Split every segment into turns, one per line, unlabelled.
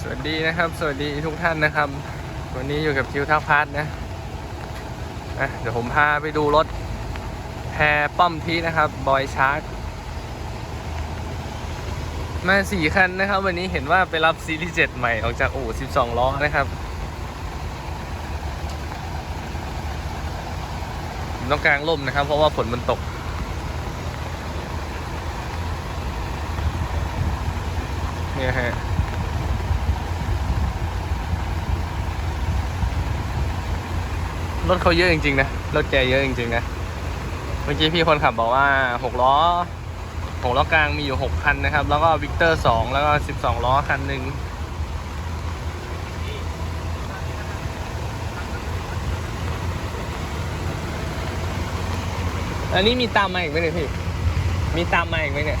สวัสดีนะครับ สวัสดีทุกท่านนะครับ วันนี้อยู่กับคิวทักพาร์ทนะอะเดี๋ยวผมพาไปดูรถแพรป้อมทีนะครับบอยชาร์กมาสี่คันนะครับ วันนี้เห็นว่าไปรับซีรีส์7ใหม่ออกจากโอู่12ล้อนะครับต้องกลางร่มนะครับ เพราะว่าฝนมันตกเนี่ยฮะ รถเขาเยอะจริงๆนะ รถแกเยอะจริงๆนะ เมื่อกี้พี่คนขับบอกว่าหกล้อหกล้อกลางมีอยู่หกคันนะครับ แล้วก็วิกเตอร์สองแล้วก็สิบสองล้อคันหนึ่งอันนี้มีตามมาอีกไหมเนี่ยพี่ มีตามมาอีกไหมเนี่ย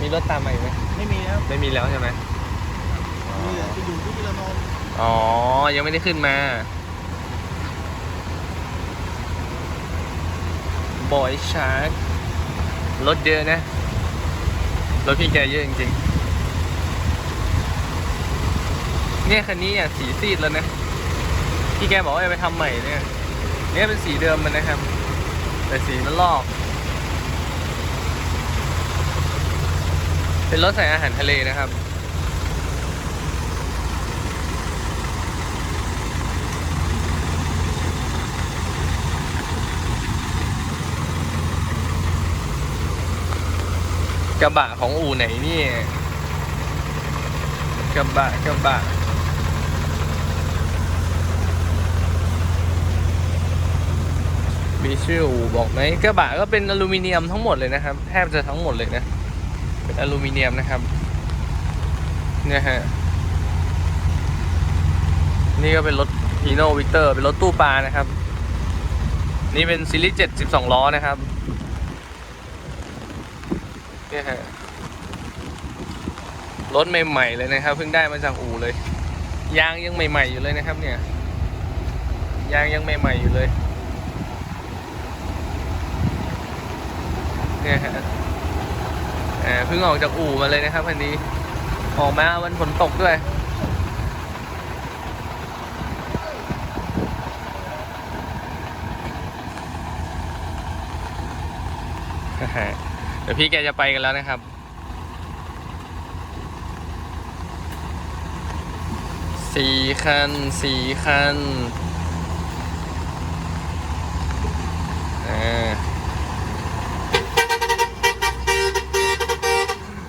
มีรถตามมาอีกไหม
ไม่มีครับ
ไม่มีแล้วใช่ไหม
มีแต่จะอยู่ที่กิโลนนท์
อ๋อ ยังไม่ได้ขึ้นมา บอยชาร์กรถเยอะนะ รถพี่แกเยอะจริงๆ เนี่ยคันนี้อะสีซีดแล้วนะ พี่แกบอกว่าจะไปทำใหม่เนี่ย เนี่ยเป็นสีเดิมมันนะครับ แต่สีมันลอก เป็นรถใส่อาหารทะเลนะครับ กระบะของอู่ไหนนี่กระบะกระบะมีชื่ออู่บอกไหมกระบะก็เป็นอลูมิเนียมทั้งหมดเลยนะครับ แทบจะทั้งหมดเลยนะเป็นอลูมิเนียมนะครับเนี่ยฮะนี่ก็เป็นรถฮีโน่วิกเตอร์เป็นรถตู้ปลานะครับ นี่เป็นซีรีส์7 12 ล้อนะครับ เนี่ยฮะรถใหม่ๆเลยนะครับ เพิ่งได้มาจากอู่เลย ยางยังใหม่ ๆอยู่เลยนะครับ เนี่ย ยางยังใหม่ ๆอยู่เลย เนี่ยฮะเพิ่งออกจากอู่มาเลยนะครับคันนี้ ออกมาวันฝนตกด้วย เดี๋ยวพี่แกจะไปกันแล้วนะครับ สี่คัน สี่คัน อ่า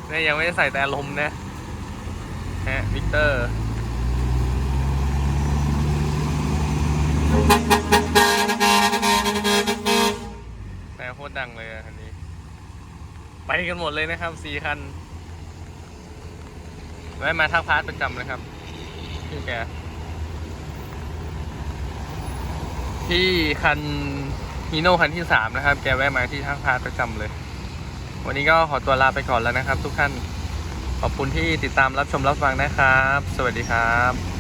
เนี่ยยังไม่ได้ใส่แต่ลมนะ ฮะ วิกเตอร์แต่โคตรดังเลยอันนี้ ไปกันหมดเลยนะครับสี่คันแวะมาทักพาร์ทประจำนะครับพี่แกที่คันฮีโน่คันที่สามนะครับ แกแวะมาที่ทักพาร์ทประจำเลย วันนี้ก็ขอตัวลาไปก่อนแล้วนะครับ ทุกท่านขอบคุณที่ติดตามรับชมรับฟังนะครับ สวัสดีครับ